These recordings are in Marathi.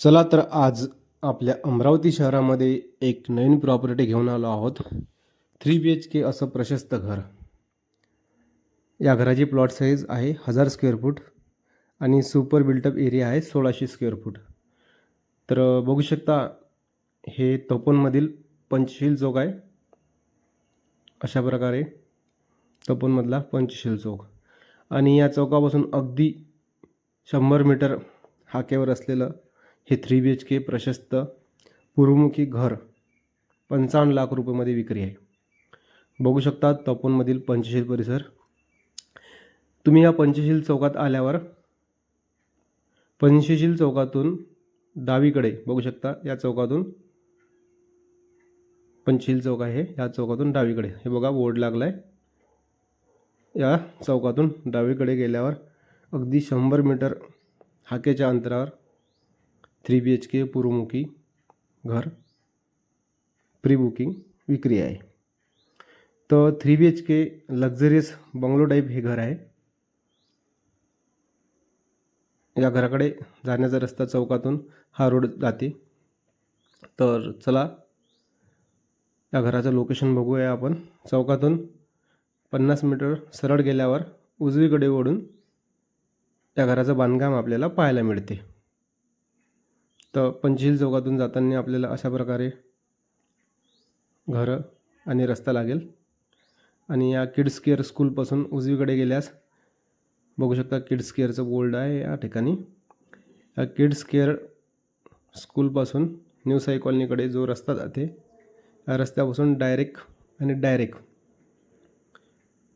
चला तर आज आपल्या अमरावती शहरामध्ये एक नवीन प्रॉपर्टी घेऊन आलो आहोत. थ्री बी एच के असं प्रशस्त घर. या घराची प्लॉट साईज आहे हजार स्क्वेअर फूट आणि सुपर बिल्टअप एरिया आहे सोळाशे स्क्वेअर फूट तर बघू शकता हे तपोनमधील पंचशील चौक आहे. अशा प्रकारे तपोनमधला पंचशील चौक. आणि या चौकापासून अगदी शंभर मीटर हाकेवर असलेलं हे थ्री बी एच के प्रशस्त पूर्वमुखी घर पंचावन्न लाख रुपयेमध्ये विक्री आहे. बघू शकता तपोनमधील पंचशील परिसर. तुम्ही या पंचशील चौकात आल्यावर पंचशील चौकातून डावीकडे बघू शकता या चौकातून पंचशील चौक आहे या चौकातून डावीकडे. हे बघा बोर्ड लागला आहे या चौकातून डावीकडे गेल्यावर अगदी शंभर मीटर हाकेच्या अंतरावर थ्री बी एच के पूर्वमुखी घर प्री बुकिंग विक्री आहे. तर three B H K luxurious bungalow type हे घर आहे. या घराकडे जाण्याचा रस्ता चौकातून हा रोड जाते. तर चला या घराचं लोकेशन बघूया आपण. चौकातून पन्नास मीटर सरळ गेल्यावर उजवीकडे ओढून या घराचं बांधकाम आपल्याला पाहायला मिळते. तर पंचशील चौकातून जाताना आपल्याला अशा प्रकारे घरं आणि रस्ता लागेल. आणि या किड्स केअर स्कूलपासून उजवीकडे गेल्यास बघू शकता किड्स केअरचं बोर्ड आहे या ठिकाणी. या किड्स केअर स्कूलपासून न्यू साई कॉलनीकडे जो रस्ता जाते या रस्त्यापासून डायरेक्ट आणि डायरेक्ट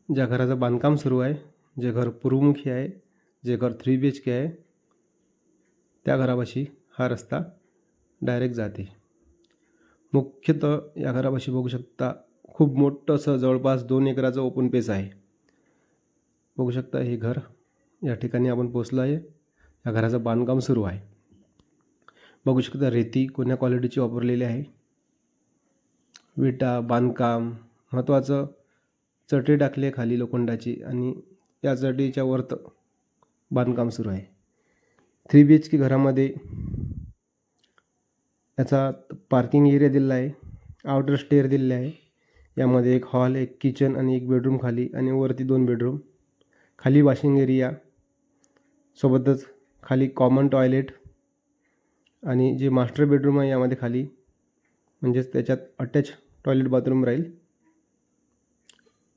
ज्या घराचं बांधकाम सुरू आहे जे घर पूर्वमुखी आहे जे घर थ्री बी एच के आहे त्या घरापाशी हा रस्ता डायरेक्ट जाते. मुख्यतः या घरापाशी बघू शकता खूप मोठं असं जवळपास दोन एकराचं ओपन पेस आहे. बघू शकता हे घर या ठिकाणी आपण पोचलो आहे. या घराचं बांधकाम सुरू आहे. बघू शकता रेती कोण्या क्वालिटीची वापरलेली आहे. विटा बांधकाम महत्त्वाचं चटई टाकली आहे खाली लोखंडाची आणि या चटईच्या वरत बांधकाम सुरू आहे. थ्री बी एच के घरामध्ये याचा पार्किंग एरिया दिलेला आहे. आउटर स्टेअर दिलेले आहे. यामध्ये एक हॉल एक किचन आणि एक बेडरूम खाली आणि वरती दोन बेडरूम खाली वॉशिंग एरिया सोबतच खाली कॉमन टॉयलेट आणि जे मास्टर बेडरूम आहे यामध्ये खाली म्हणजेच त्याच्यात अटॅच टॉयलेट बाथरूम राहील.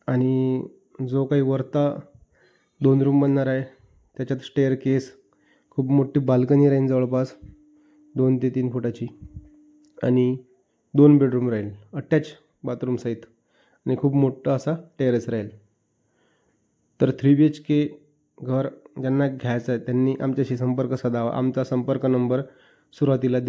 आणि जो काही वरता दोन रूम बनणार आहे त्याच्यात स्टेअर केस खूप मोठी बाल्कनी राहील जवळपास. दोन ते तीन फुटाची. आणि दोन बेडरूम राहील. अटॅच बाथरूम सहित. आणि खूप मोठं असा टेरेस राहील. तर थ्री बी एच के घर ज्यांना घ्यायचं आहे त्यांनी आमच्याशी संपर्क साधावा. आमचा संपर्क नंबर सुरुवातीला दिला.